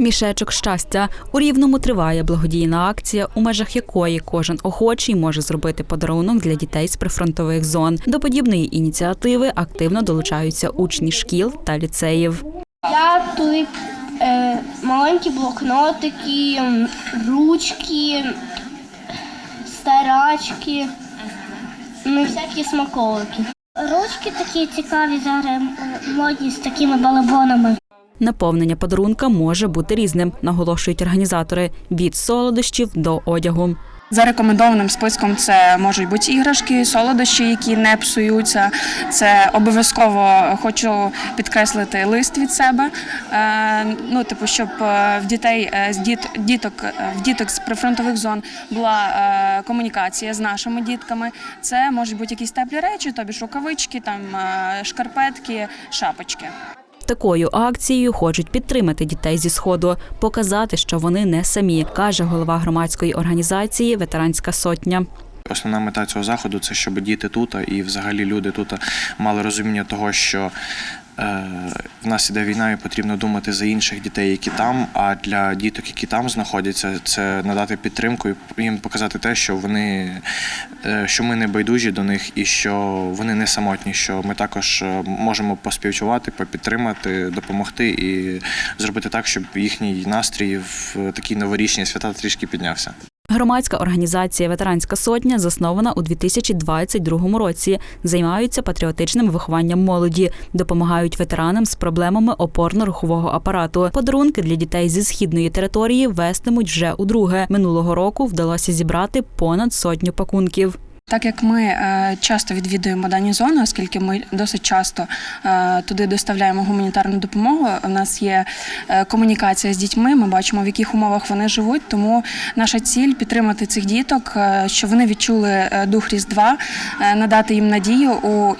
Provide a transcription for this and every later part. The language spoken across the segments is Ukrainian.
Мішечок щастя у рівному триває благодійна акція, у межах якої кожен охочий може зробити подарунок для дітей з прифронтових зон. До подібної ініціативи активно долучаються учні шкіл та ліцеїв. Я туди е, маленькі блокнотики, ручки, старачки, ну і всякі смаколики. Ручки такі цікаві зараз модні з такими балабонами. Наповнення подарунка може бути різним, наголошують організатори від солодощів до одягу. За рекомендованим списком це можуть бути іграшки, солодощі, які не псуються. Це обов'язково хочу підкреслити лист від себе. Е, Ну, типу, щоб е, в дітей е, з діт, діток в діток з прифронтових зон була комунікація з нашими дітками. Це можуть бути якісь теплі речі, тобі ж рукавички, там шкарпетки, шапочки. Такою акцією хочуть підтримати дітей зі сходу, показати, що вони не самі, каже голова громадської організації Ветеранська сотня. Основна мета цього заходу це щоб діти тут і взагалі люди тут мали розуміння того, що в нас іде війна, і потрібно думати за інших дітей, які там. А для діток, які там знаходяться, це надати підтримку і їм показати те, що вони е, що ми не байдужі до них і що вони не самотні, що ми також е, можемо поспівчувати, попідтримати, допомогти і зробити так, щоб їхній настрій в такі новорічні свята трішки піднявся. Громадська організація Ветеранська сотня заснована у 2022 році. Займаються патріотичним вихованням молоді, допомагають ветеранам з проблемами опорно-рухового апарату. Подарунки для дітей зі східної території вестимуть вже удруге. Минулого року вдалося зібрати понад сотню пакунків. Так як ми е, часто відвідуємо дані зони, оскільки ми досить часто е, туди доставляємо гуманітарну допомогу, у нас є е, комунікація з дітьми. Ми бачимо, в яких умовах вони живуть. Тому наша ціль підтримати цих діток, щоб вони відчули дух Різдва, надати їм надію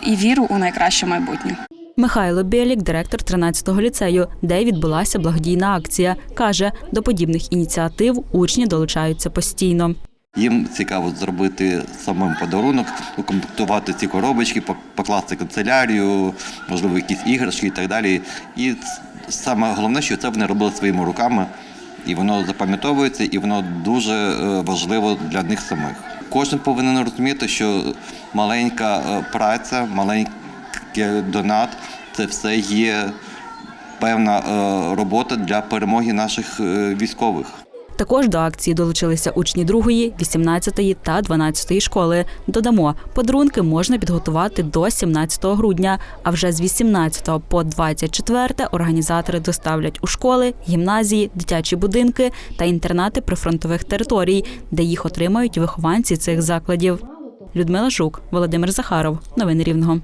і віру у найкраще майбутнє. Михайло Білік, директор 13-го ліцею, де відбулася благодійна акція, каже, до подібних ініціатив учні долучаються постійно. Їм цікаво зробити самим подарунок, укомплектувати ці коробочки, покласти канцелярію, можливо, якісь іграшки і так далі. І саме головне, що це вони робили своїми руками, і воно запам'ятовується, і воно дуже е, важливо для них самих. Кожен повинен розуміти, що маленька е, праця, маленький донат це все є певна е, робота для перемоги наших військових. Також до акції долучилися учні 2, 18 та 12 школи. Додамо, подарунки можна підготувати до 17 грудня, а вже з 18 по 24 організатори доставлять у школи, гімназії, дитячі будинки та інтернати прифронтових територій, де їх отримають вихованці цих закладів. Людмила Жук, Володимир Захаров. Новини Рівного.